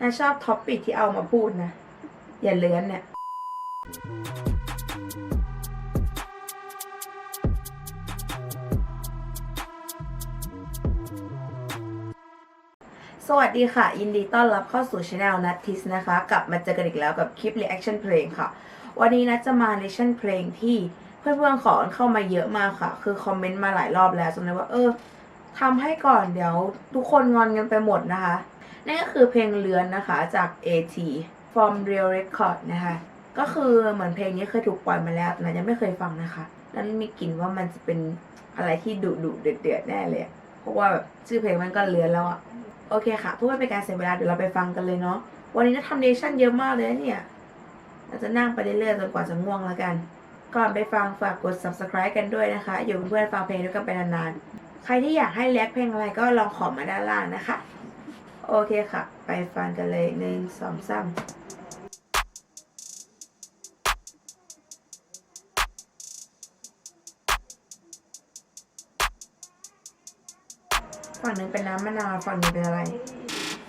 นาชอบท็อปปิกที่เอามาพูดนะ อย่าเลื้อนเนี่ย สวัสดีค่ะ ยินดีต้อนรับเข้าสู่ช anel นัททิสนะคะ กลับมาเจอกันอีกแล้วกับคลิป reaction เพลงค่ะ วันนี้นัทจะมา reaction เพลงที่เพื่อนๆขอเข้ามาเยอะมากค่ะ คือคอมเมนต์มาหลายรอบแล้วจนเลยว่า เออทำให้ก่อนเดี๋ยวทุกคนงอนกันไปหมดนะคะ นั่นก็คือเพลงเลือนนะคะจาก AT from Real Record นะคะ ก็คือเหมือนเพลงนี้เคยถูกปล่อยมาแล้วแต่นัทยังไม่เคยฟังนะคะนั้นมีกลิ่นว่ามันจะเป็นอะไรที่ดุดุเดือดเดือดแน่เลยเพราะว่าชื่อเพลงมันก็เลือนแล้วอะโอเคค่ะเพื่อไม่เป็นการเสียเวลาเดี๋ยวเราไปฟังกันเลยเนาะวันนี้เราทำเนชั่นเยอะมากเลยเนี่ยเราจะนั่งไปเรื่อยๆจนกว่าจะง่วงแล้วกัน ก่อนไปฟังฝากกด subscribe กันด้วยนะคะ อยู่เป็นเพื่อนฟังเพลงด้วยกันไปนานๆ ใครที่อยากให้แลกเพลงอะไรก็ลองขอมาด้านล่างนะคะ โอเคค่ะ ไปฟังกันเลยหนึ่งสองสามฝั่งหนึ่งเป็นน้ำมะนาวฝั่งหนึงเป็นอะไร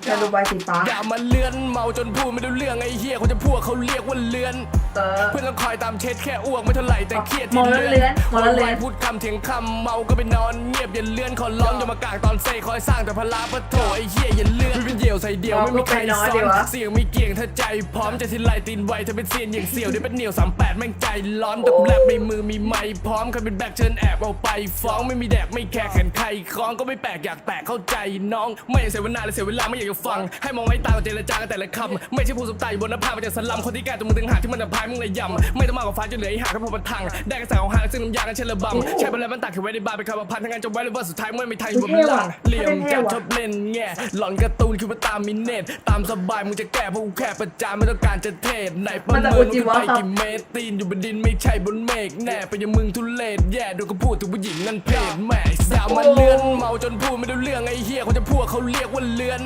จะดูใบสีฟ้า อย่ามาเลื่อนเมาจนพูดไม่รู้เรื่องไอ้เหี้ยคนจะพวกเขาเรียกว่าเลื่อน เออ เพื่อนต้องคอยตามเช็ดแค่อ้วกไม่เท่าไหร่แต่เครียดมองที่แล้วเลื้อนมองแล้วเลื้อนวายพูดคำเถียงคำเมาก็ไปนอนเงียบอย่าเลื่อนขอร้องอย่ามากางตอนเซคอยสร้างแต่พลาปะโถไอ้เหี้ยอย่าเลื่อนไม่เป็นเดี่ยวใส่เดี่ยวไม่มีใครมองก็ไปนอนซ้ดีอนวะเสียงไม่เกี่ยงถ้าใจพร้อมจะทิ้นไล่ตีนไวเธอเป็นเซียนอย่างเสี่ยวเดี๋ยวเป็นเหนียวสามแปดแม่งใจร้อนแต่กูแลบในมือมีไม้พร้อมใครเป็นแบกเชิญแอบเอาไปฟ้องไม่มีแดกไม่แคร์แขนใครคล้องก็ไม่แปลกอยากแตกเข้าใจน้องไม่อยากเสียเวลาเลยเสียเวลาไม่อยากจะฟัง ให้มองไว้ตากับเจรจากันแต่ละคำไม่ใช่ผู้สบตาอยู่บนหน้าผามาจากสลัมคนที่แก่ตัวมึงถึงหาที่มันจะพายมึงเลยยำไม่ต้องมากกว่าฟ้าจนเหลือไอ้หาแค่พอมันทังได้กระแสของหางซึ่งน้ำยากันเชลบำใช้ไปแล้วมันตักเก็บไว้ในบาร์เป็นคำพันธ์ทั้งงานจะไว้หรือว่าสุดท้ายมันไม่ทันอยู่บนบัลลังก์เหลี่ยมแกชอบเล่นแง่หลอนการ์ตูนคิดว่าตามมินเนตตามสบายมึงจะแก้เพราะกูแค่ประจานไม่ต้องการจะเทศไหนประมันจะเมินอุจิมึงวะไปครับกี่เมตรตีนอยู่บนดินไม่ใช่บนเมฆแน่ไปยังมึงทุเลศแย่ดูก็พูดถึงผู้หญิงนั่นเพศแหม่สาวมันเลื่อนเมาจนพูดไม่รู้เรื่องไอ้เหี้ยคนจะพวกเขาเรียกว่าเลื่อน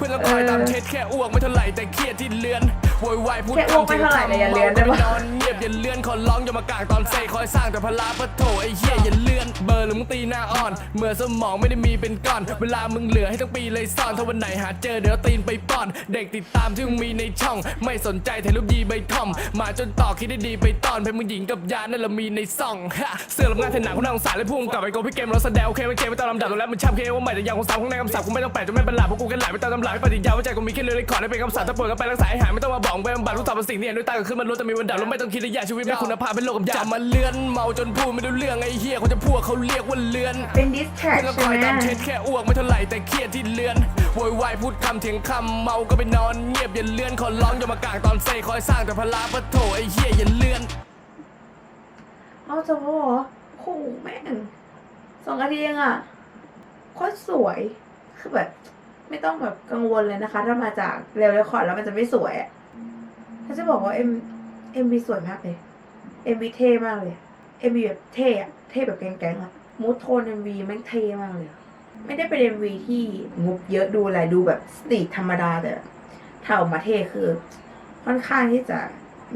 เพื่อนต้องคอยตามเช็ดแค่อ้วกไม่เท่าไหร่แต่เครียดที่เลือน โวยวายพูดแค่อ้วกไม่เท่าไหร่แต่อย่าเลื้อนได้ปะนอนเงียบอย่าเลื่อนขอร้องอย่ามากางตอนเซคอยสร้างแต่พลาปะโถไอ้เหี้ยอย่าเลื่อนเบอร์หรือมึงตีหน้าอ่อน เมื่อสมองไม่ได้มีเป็นก้อน เวลามึงเหลือให้ทั้งปีเลยซ่อนถ้าวันไหนหาเจอเดี๋ยวตีนไปป้อน เด็กติดตามที่มึงมีในช่อง ไม่สนใจถ่ายรูปดีใบทอม มาจนต่อคิดได้ดีไปตอนเพลงมึงหญิงกับยานั่นเรามีในซ่องฮะเสื้อลำงานเทนหนังคุณน่าสงสารเลยพุ่งกลับไปโกพี่เกมเราแสดงโอเคไม่เกมไม่ตามลำดับแล้วมึงช้ำเคว่าใหม่แต่ยังคงสามข้างในคำศัพท์กูไม่ต้องแปลจนไม่เป็นหลักเพราะกูแค่ไหลไปตามตำราไม่ปฏิญาว่าใจกูมีแค่เรื่องในขอได้เป็นคำสั่งถ้าป่วยก็ไปรักษาให้หายไม่ต้องมาบอกไปบำบัดรู้สอบเป็นสิ่งที่เห็นด้วยตาก็ขึ้นมันรู้แต่มีวันดับแล้วไม่ต้องคิดระยะชีวิตไม่คุณภาพเป็นโลกกับยามาเลื่อนเมาจนพูดไม่รู้เรื่องไอ้เหี้ยคนจะพวกเขาเรียกว่าเลื่อนเป็นดิสแท็กเพื่อนต้องใช่คอยไหมตามเช็ดแค่อ้วกไม่เท่าไหร่แต่เครียดที่เลือนโวยวายพูดคำเถียงคำเมาก็ไปนอนเงียบอย่าเลื่อนขอร้องอย่ามากางตอนเซคอยสร้างแต่พลาปะโถไอ้เหี้ยอย่าเลื่อนเอาจะว่าเหรอโอ้โหแม่งสองนาทีเองอะโคตรสวยคือแบบไม่ต้องแบบกังวลเลยนะคะ ถ้ามาจากเร็วเรคคอร์ดแล้วมันจะไม่สวยอะ ถ้าจะบอกว่าเอ็มเอ็มวีสวยมากเลยเอ็มวีเท่มากเลยเอ็มวีแบบเท่อะเท่แบบแก๊งๆอะมูทโทนเอ็มวีแม่งเท่มากเลย ไม่ได้เป็นเอ็มวีที่งบเยอะดูอะไรดูแบบสตรีทธรรมดาแต่ถ้าออกมาเท่คือ ค่อนข้างที่จะ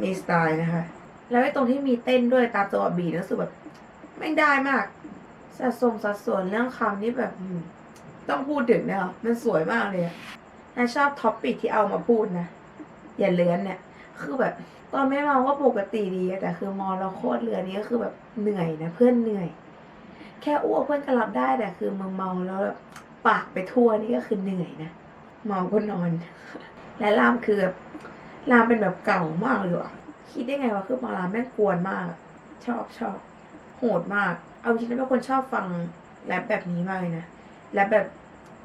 มีสไตล์นะคะ แล้วไอ้ตรงที่มีเต้นด้วยตามจังหวะบีทรู้สึกแบบไม่งได้มากสัดส่งสัดส่วนเรื่องคำนี่แบบต้องพูดถึงเนี่ยเหรอมันสวยมากเลยอะนาชอบท็อปปิกที่เอามาพูดนะ อย่าเลื้อนเนี่ย คือแบบ ตอนไม่เมาก็ปกติดีแต่คือมอเราโคตรเรือนี้ก็คือแบบเหนื่อยนะเพื่อนเหนื่อย แค่อ้วกเพื่อนก็รับได้แต่คือมึงเมาแล้วแบบปากไปทั่วนี่ก็คือเหนื่อยนะเมาก็นอน และลามคือแบบลามเป็นแบบเก่ามากเลยว่ะคิดได้ไงวะคือมาลามแม่งกวนมาก ชอบชอบโหดมาก เอาจริงๆแล้วเป็นคนชอบฟังแรปแบบนี้มากเลยนะแรปแบบ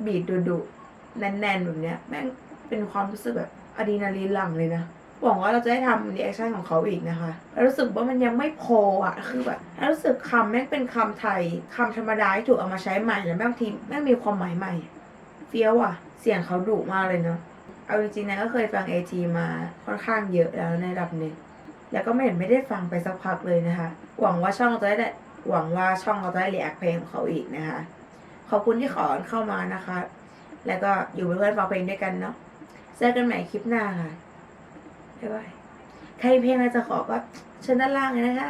บีดดุๆแน่นๆแบบเนี้ย แม่งเป็นความรู้สึกแบบอะดรีนาลีนหลั่งเลยนะ หวังว่าเราจะได้ทำรีแอคชั่นของเขาอีกนะคะรู้สึกว่ามันยังไม่พออะ คือแบบรู้สึกคำแม่งเป็นคำไทยคำธรรมดาที่ถูกเอามาใช้ใหม่แล้วแม่งทีแม่งมีความหมายใหม่ เฟี้ยวอะ เสียงเขาดุมากเลยเนาะ เอาจริงๆนะก็เคยฟัง AT มาค่อนข้างเยอะแล้วในระดับหนึ่ง แล้วก็ไม่เห็นไม่ได้ฟังไปสักพักเลยนะคะ หวังว่าช่องเราจะได้ หวังว่าช่องเราจะได้รีแอคเพลงของเขาอีกนะคะ ขอบคุณที่ขอเข้ามานะคะ แล้วก็อยู่เป็นเพื่อนฟังเพลงด้วยกันเนาะ เจอกันใหม่คลิปหน้าค่ะ บ๊ายบาย ใครเพลงอะไรจะขอก็เชิญด้านล่างเลยนะคะ